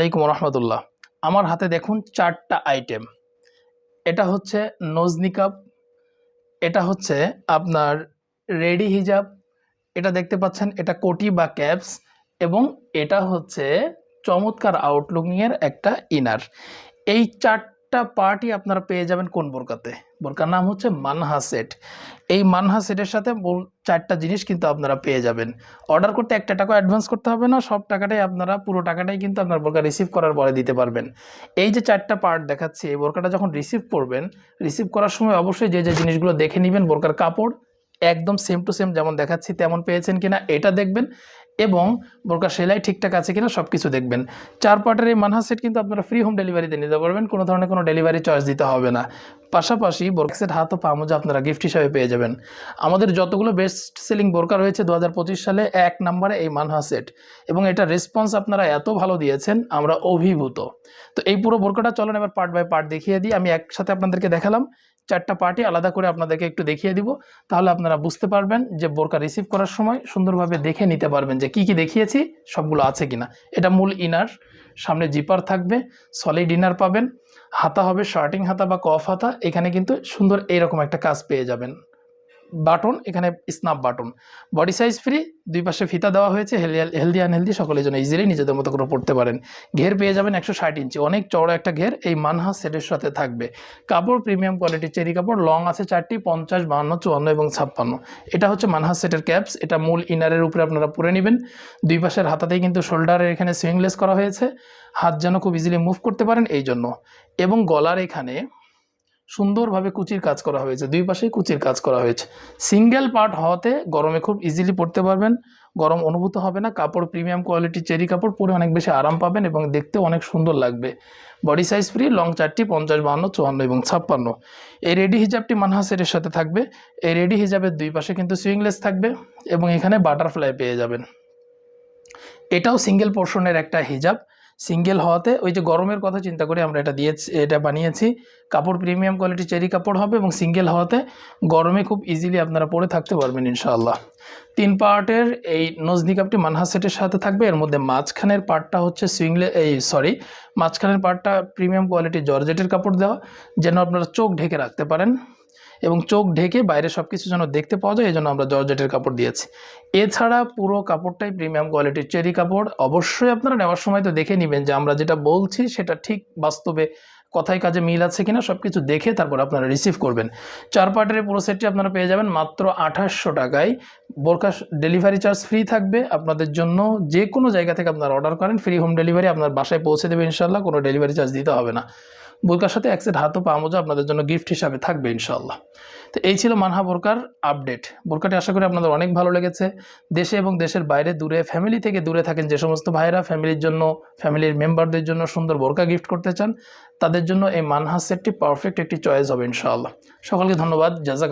আলাইকুম রহমতুল্লাহ আমার হাতে দেখুন চারটা আইটেম এটা হচ্ছে নজনিকাপ এটা হচ্ছে আপনার রেডি হিজাব এটা দেখতে পাচ্ছেন, এটা কোটি বা ক্যাপস এবং এটা হচ্ছে চমৎকার আউটলুকিংয়ের একটা ইনার এই চারটা পার্টই আপনারা পেয়ে যাবেন কোন বোরকাতে? বোরকার নাম হচ্ছে মানহা সেট এই মানহা সেটের সাথে চারটা জিনিস কিন্তু আপনারা পেয়ে যাবেন। অর্ডার করতে একটা টাকা অ্যাডভান্স করতে হবে না, সব টাকাটাই আপনারা, পুরো টাকাটাই কিন্তু আপনার বোরকা রিসিভ করার পরে দিতে পারবেন। এই যে চারটা পার্ট দেখাচ্ছি, এই বোরকাটা যখন রিসিভ করবেন রিসিভ করার সময় অবশ্যই যে যে জিনিসগুলো দেখে নেবেন, বোরকার কাপড়, একদম সেম টু সেম যেমন দেখাচ্ছি, তেমন পেয়েছেন কিনা, এটা দেখবেন। এবং বোরকার সেলাই ঠিকঠাক আছে কিনা সব কিছু দেখবেন। চার পার্টের এই মানহা সেট কিন্তু আপনারা ফ্রি হোম ডেলিভারিতে নিতে পারবেন, কোনো ধরনের কোনো ডেলিভারি চার্জ দিতে হবে না। পাশাপাশি বোরকা সেট হাত ও পামোজা আপনারা গিফট হিসাবে পেয়ে যাবেন। আমাদের যতগুলো বেস্ট সেলিং বোরকা রয়েছে দু হাজার পঁচিশ সালে এক নম্বরে এই মানহা সেট। এবং এটা রেসপন্স আপনারা এত ভালো দিয়েছেন, আমরা অভিভূত। তো এই পুরো বোরকাটা চলেন এবার পার্ট বাই পার্ট দেখিয়ে দিই। আমি একসাথে আপনাদেরকে দেখালাম। চারটা পার্টি আলাদা করে আপনাদেরকে একটু দেখিয়ে দিব। তাহলে আপনারা বুঝতে পারবেন যে বোরকা রিসিভ করার সময় সুন্দরভাবে দেখে নিতে পারবেন যে কি কি দেখিয়েছি, সবগুলো আছে কিনা। এটা মূল ইনার সামনে জিপার থাকবে সলিড ইনার পাবেন, হাতা হবে শার্টিং হাতা বা কফ হাতা, এখানে কিন্তু সুন্দর এইরকম একটা কাজ পেয়ে যাবেন। বাটন, এখানে snap button body size free দুই পাশে ফিতা দেওয়া হয়েছে হেলদি আনহেলদি সকলের জন্য ইজিলি নিজেদের মতো করে পড়তে পারেন। ঘের পেয়ে যাবেন একশো ষাট ইঞ্চি, অনেক চড়া একটা ঘের এই মানহা সেটের সাথে থাকবে। কাপড় প্রিমিয়াম কোয়ালিটির চেরি কাপড় লং আছে চারটি, পঞ্চাশ, বাহান্ন, চুয়ান্ন এবং ছাপ্পান্ন। এটা হচ্ছে মানহা সেটের ক্যাপস এটা মূল ইনারের উপরে আপনারা পরে নেবেন। দুই পাশের হাতাতেই কিন্তু শোল্ডারের এখানে সুইংলেস করা হয়েছে। হাত যেন খুব ইজিলি মুভ করতে পারেন এই জন্য এবং গলার এখানে সুন্দরভাবে কুচির কাজ করা হয়েছে। দুই পাশেই কুচির কাজ করা হয়েছে। সিঙ্গেল পার্ট হওয়াতে গরমে খুব ইজিলি পড়তে পারবেন। গরম অনুভূত হবে না। কাপড় প্রিমিয়াম কোয়ালিটির চেরি কাপড় পরে অনেক বেশি আরাম পাবেন এবং দেখতে অনেক সুন্দর লাগবে। বডি সাইজ ফ্রি লং চারটি, পঞ্চাশ, বাহান্ন, চুয়ান্ন এবং ছাপ্পান্ন। এই রেডি হিজাবটি মানহাসের সাথে থাকবে। এই রেডি হিজাবের দুই পাশে কিন্তু সুইংলেস থাকবে এবং এখানে বাটারফ্লাই পেয়ে যাবেন। এটাও সিঙ্গেল পোর্শনের একটা হিজাব। সিঙ্গেল হওয়াতে ওই যে গরমের কথা চিন্তা করে আমরা এটা দিয়েছি, এটা বানিয়েছি। কাপড় প্রিমিয়াম কোয়ালিটি চেরি কাপড় হবে এবং সিঙ্গেল হওয়াতে গরমে খুব ইজিলি আপনারা পরে থাকতে পারবেন ইনশাআল্লাহ। তিন পার্টের এই নজনি কাপটি মানহা সেটের সাথে থাকবে, এর মধ্যে মাঝখানের পার্টটা হচ্ছে সুইংলে এই সরি মাঝখানের পার্টটা প্রিমিয়াম কোয়ালিটি জর্জেটের কাপড় দেওয়া, যেন আপনারা চোখ ঢেকে রাখতে পারেন। এবং চোখ ঢেকে বাইরে সব কিছু যেন দেখতে পাওয়া যায় এই জন্য আমরা জর্জেটের কাপড় দিয়েছি। এছাড়া পুরো কাপড়টাই প্রিমিয়াম কোয়ালিটির চেরি কাপড়। অবশ্যই আপনারা নেওয়ার সময় তো দেখে নেবেন যে আমরা যেটা বলছি সেটা ঠিক বাস্তবে কথায় কাজে মিল আছে কিনা সব কিছু দেখে তারপর আপনারা রিসিভ করবেন। চার পার্টের পুরো সেটটি আপনারা পেয়ে যাবেন মাত্র আঠাশশো টাকায়। বোরকা ডেলিভারি চার্জ ফ্রি থাকবে। আপনাদের জন্য যে কোনো জায়গা থেকে আপনারা অর্ডার করেন ফ্রি হোম ডেলিভারি আপনার বাসায় পৌঁছে দেবে ইনশাল্লাহ কোনো ডেলিভারি চার্জ দিতে হবে না। বোরকার সাথে এক সেট হাত ও পা আপনাদের জন্য গিফট হিসাবে থাকবে ইনশাল্লাহ তো এই ছিল মানহা বোরকার আপডেট বোরকাটি আশা করি আপনাদের অনেক ভালো লেগেছে। দেশে এবং দেশের বাইরে দূরে ফ্যামিলি থেকে দূরে থাকেন যে সমস্ত ভাইরা ফ্যামিলির জন্য ফ্যামিলির মেম্বারদের জন্য সুন্দর বোরকা গিফট করতে চান, তাদের জন্য এই মানহা সেটটি পারফেক্ট একটি চয়েস হবে ইনশাআল্লাহ। সকলকে ধন্যবাদ। জাজাক